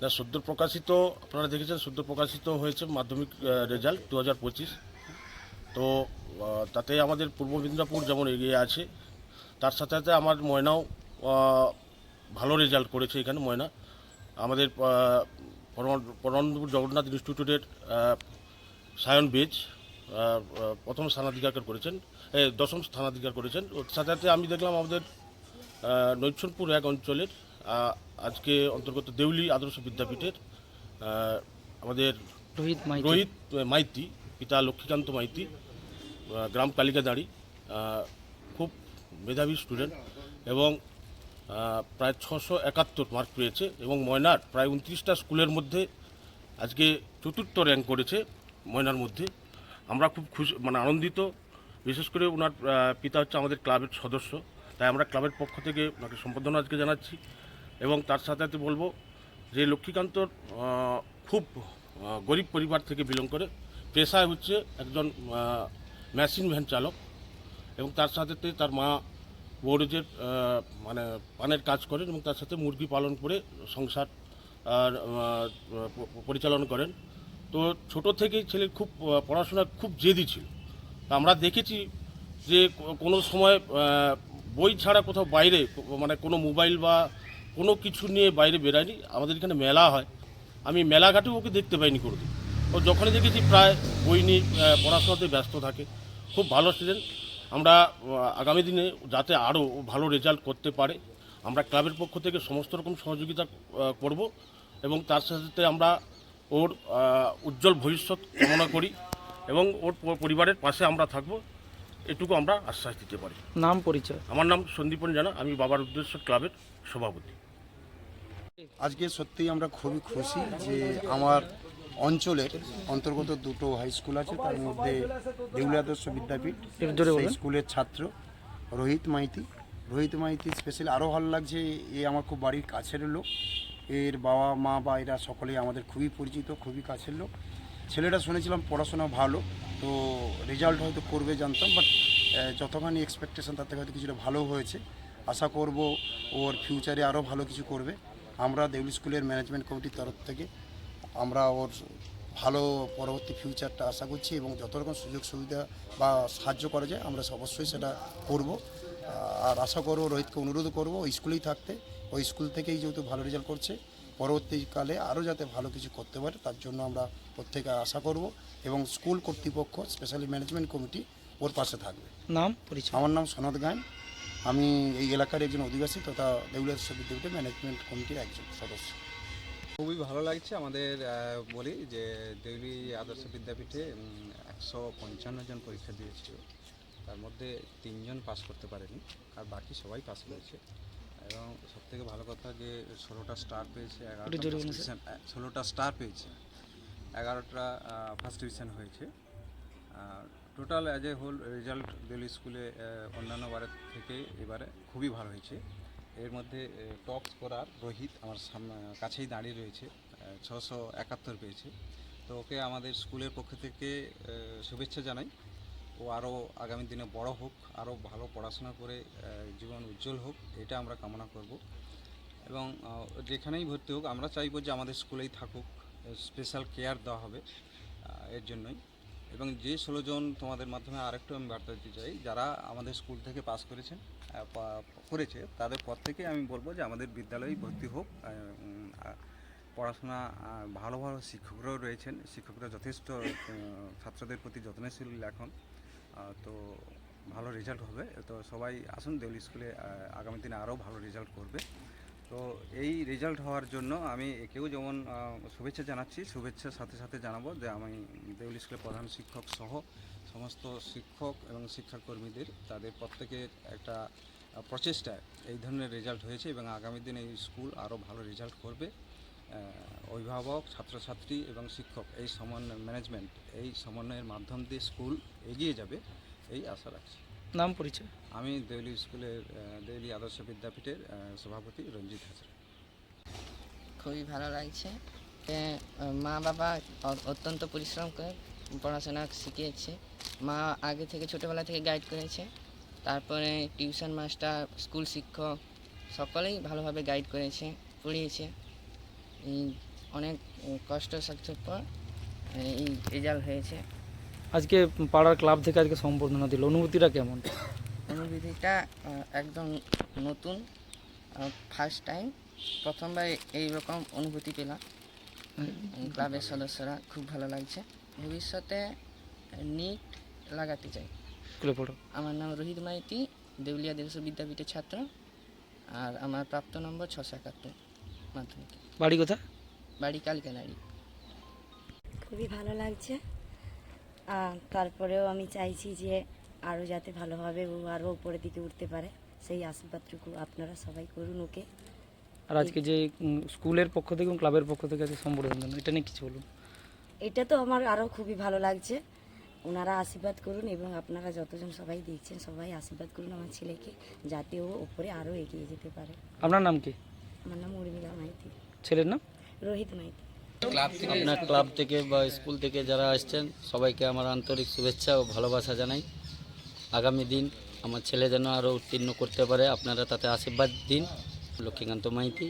না সদ্য প্রকাশিত, আপনারা দেখেছেন সদ্য প্রকাশিত হয়েছে মাধ্যমিক রেজাল্ট দু হাজার পঁচিশ। তো তাতে আমাদের পূর্ব মেদিনীপুর যেমন এগিয়ে আছে, তার সাথে সাথে আমার ময়নাও ভালো রেজাল্ট করেছে এখানে, ময়না। আমাদের পরমানন্দপুর জগন্নাথ ইনস্টিটিউটের সায়ন বেজ প্রথম স্থানাধিকার করেছেন দশম স্থানাধিকার করেছেন। সাথে সাথে আমি দেখলাম আমাদের নৈছনপুর এক অঞ্চলের আজকে অন্তর্গত দেউলি আদর্শ বিদ্যাপীঠের আমাদের রোহিত রোহিত মাইতি পিতা লক্ষ্মীকান্ত মাইতি গ্রাম কালিকাদাঁড়ি খুব মেধাবী স্টুডেন্ট এবং প্রায় ছশো একাত্তর মার্ক পেয়েছে এবং ময়নার প্রায় উনত্রিশটা স্কুলের মধ্যে আজকে চতুর্থ র্যাঙ্ক করেছে ময়নার মধ্যে। আমরা খুব খুশি মানে আনন্দিত বিশেষ করে ওনার পিতা হচ্ছে আমাদের ক্লাবের সদস্য তাই আমরা ক্লাবের পক্ষ থেকে ওনাকে সম্বোধনা আজকে জানাচ্ছি। এবং তার সাথে সাথে বলব যে লক্ষ্মীকান্তর খুব গরিব পরিবার থেকে বিলং করে, পেশায় হচ্ছে একজন মেশিন ভ্যান চালক এবং তার সাথে তার মা বৌরজের মানে পানের কাজ করেন এবং তার সাথে মুরগি পালন করে সংসার পরিচালনা করেন। তো ছোট থেকেই ছেলে খুব পড়াশোনা খুব জেদি ছিল। তা আমরা দেখেছি যে কোনো সময় বই ছাড়া কোথাও বাইরে মানে কোনো মোবাইল বা কোনো কিছু নিয়ে বাইরে বেরায়নি। আমাদের এখানে মেলা হয়। আমি মেলাঘাটেও ওকে দেখতে পাইনি কোনোদিন ও যখনই দেখেছি প্রায় বই নিয়ে পড়াশোনাতে ব্যস্ত থাকে। খুব ভালো স্টুডেন্ট আমরা আগামী দিনে যাতে আরও ভালো রেজাল্ট করতে পারে আমরা ক্লাবের পক্ষ থেকে সমস্ত রকম সহযোগিতা করব এবং তার সাথে সাথে আমরা ওর উজ্জ্বল ভবিষ্যৎ কামনা করি এবং ওর পরিবারের পাশে আমরা থাকব। এটুকু আমরা আশ্বাস দিতে পারি। নাম পরিচয়? আমার নাম সন্দীপন জানা। আমি বাবার উদ্দেশ্য ক্লাবের সভাপতি। আজকে সত্যিই আমরা খুবই খুশি যে আমার অঞ্চলের অন্তর্গত দুটো হাই স্কুল আছে তার মধ্যে দেউলিয়া আদর্শ বিদ্যাপীঠ সেই স্কুলের ছাত্র রোহিত মাইতি। রোহিত মাইতি স্পেশালি আরও ভালো লাগছে এ আমার খুব বাড়ির কাছের লোক। এর বাবা মা বা এরা সকলেই আমাদের খুবই পরিচিত খুবই কাছের লোক। ছেলেটা শুনেছিলাম পড়াশোনা ভালো তো রেজাল্ট হয়তো করবে জানতাম বাট যতখানি এক্সপেকটেশন তার থেকে হয়তো কিছুটা ভালো হয়েছে। আশা করব ওর ফিউচারে আরও ভালো কিছু করবে। আমরা দেউলি স্কুলের ম্যানেজমেন্ট কমিটির তরফ থেকে আমরা ওর ভালো পরবর্তী ফিউচারটা আশা করছি এবং যত রকম সুযোগ সুবিধা বা সাহায্য করা যায় আমরা অবশ্যই সেটা করব। আর আশা করব রোহিতকে অনুরোধ করব ওই স্কুলেই থাকতে। ওই স্কুল থেকেই যেহেতু ভালো রেজাল্ট করছে পরবর্তীকালে আরও যাতে ভালো কিছু করতে পারে তার জন্য আমরা প্রত্যেকে আশা করব এবং স্কুল কর্তৃপক্ষ স্পেশালি ম্যানেজমেন্ট কমিটি ওর পাশে থাকবে। নাম পরিচয়? আমার নাম সনদ গায়ন। আমি এই এলাকার একজন অধিবাসী তথা দেউলিয়া বিদ্যাপীঠের ম্যানেজমেন্ট কমিটির একজন সদস্য। খুবই ভালো লাগছে আমাদের বলি যে দেউলি আদর্শ বিদ্যাপীঠে একশো পঞ্চান্ন জন পরীক্ষা দিয়েছিল। তার মধ্যে তিনজন পাস করতে পারেনি আর বাকি সবাই পাস করেছে। এবং সবথেকে ভালো কথা যে ষোলোটা স্টার পেয়েছে এগারোটা ষোলোটা স্টার পেয়েছে এগারোটা ফার্স্ট ডিভিশন হয়েছে। Total as a whole result Deuli স্কুলে অন্যান্য বারের থেকে এবারে খুবই ভালো হয়েছে। এর মধ্যে টপ স্কোরার রোহিত আমার কাছেই দাঁড়িয়ে রয়েছে ছশো একাত্তর পেয়েছে। তো ওকে আমাদের স্কুলের পক্ষ থেকে শুভেচ্ছা জানাই। ও আরও আগামী দিনে বড় হোক, আরও ভালো পড়াশোনা করে জীবন উজ্জ্বল হোক, এটা আমরা কামনা করব। এবং যেখানেই ভর্তি হোক, আমরা চাইব যে আমাদের স্কুলেই থাকুক স্পেশাল কেয়ার দেওয়া হবে এর জন্যই। এবং যে ষোলো জন তোমাদের মাধ্যমে আরেকটু আমি বার্তা দিতে চাই, যারা আমাদের স্কুল থেকে পাস করেছেন করেছে, তাদের পর থেকে আমি বলব যে আমাদের বিদ্যালয়ে ভর্তি হোক পড়াশোনা ভালো ভালো শিক্ষকরাও রয়েছেন, শিক্ষকরা যথেষ্ট ছাত্রদের প্রতি যত্নশীল এখন তো ভালো রেজাল্ট হবে, তো সবাই আসুন দেউলি স্কুলে আগামী দিনে আরও ভালো রেজাল্ট করবে। তো এই রেজাল্ট হওয়ার জন্য আমি একেও যেমন শুভেচ্ছা জানাচ্ছি, শুভেচ্ছার সাথে সাথে জানাব যে আমি দেউলি স্কুলের প্রধান শিক্ষক সহ সমস্ত শিক্ষক এবং শিক্ষাকর্মীদের, তাদের প্রত্যেকের একটা প্রচেষ্টায় এই ধরনের রেজাল্ট হয়েছে এবং আগামী দিনে এই স্কুল আরও ভালো রেজাল্ট করবে। অভিভাবক, ছাত্রছাত্রী এবং শিক্ষক, এই সমন্বয় ম্যানেজমেন্ট এই সমন্বয়ের মাধ্যম দিয়ে স্কুল এগিয়ে যাবে, এই আশা রাখছি। নাম পরিচয়? আমি দেউলি স্কুলের দেউলি আদর্শ বিদ্যাপীঠের সভাপতি রঞ্জিত হাজরা। খুবই ভালো লাগছে। মা বাবা অত্যন্ত পরিশ্রম করে পড়াশোনা শিখিয়েছে। মা আগে থেকে ছোটোবেলা থেকে গাইড করেছে। তারপরে টিউশন মাস্টার স্কুল শিক্ষক সকলেই ভালোভাবে গাইড করেছে পড়িয়েছে। অনেক কষ্ট সাধ্যর পর এই রেজাল্ট হয়েছে। আজকে পাড়ার ক্লাব থেকে আজকে সম্বর্ধনা দিল। অনুভূতিটা কেমন? অনুভূতিটা একদম নতুন ফার্স্ট টাইম প্রথমবার এই রকম অনুভূতি পেলাম। ক্লাবের সদস্যরা খুব ভালো লাগছে। ভবিষ্যতে নিট লাগাতে চাই। স্কুলে পড়ো। আমার নাম রোহিত মাইতি দেউলিয়া দেড়শো বিদ্যাপীঠের ছাত্র আর আমার প্রাপ্ত নম্বর ছশো একাত্তর মাধ্যমিক। বাড়ি কোথা বাড়ি কালকানাড়ি খুবই ভালো লাগছে। তারপরেও আমি চাইছি যে আরও যাতে ভালোভাবে ও আরও উপরের দিকে উঠতে পারে। সেই আশীর্বাদটুকু আপনারা সবাই করুন ওকে। আর আজকে যে স্কুলের পক্ষ থেকে এবং ক্লাবের পক্ষ থেকে আজকে সম্বর্ধনা এটা নিয়ে কিছু বলুন। এটা তো আমার আরও খুবই ভালো লাগছে। ওনারা আশীর্বাদ করুন এবং আপনারা যতজন সবাই দেখছেন সবাই আশীর্বাদ করুন আমার ছেলেকে যাতে ও ওপরে আরও এগিয়ে যেতে পারে। আপনার নাম কি? আমার নাম উর্মিলা মাইতি। ছেলের নাম? রোহিত মাইতি। আপনার ক্লাব থেকে বা স্কুল থেকে যারা আসছেন সবাইকে আমার আন্তরিক শুভেচ্ছা ও ভালোবাসা জানাই। আগামী দিন আমার ছেলে যেন আরও উত্তীর্ণ করতে পারে আপনারা তাতে আশীর্বাদ দিন। লক্ষ্মীকান্ত মাইতি।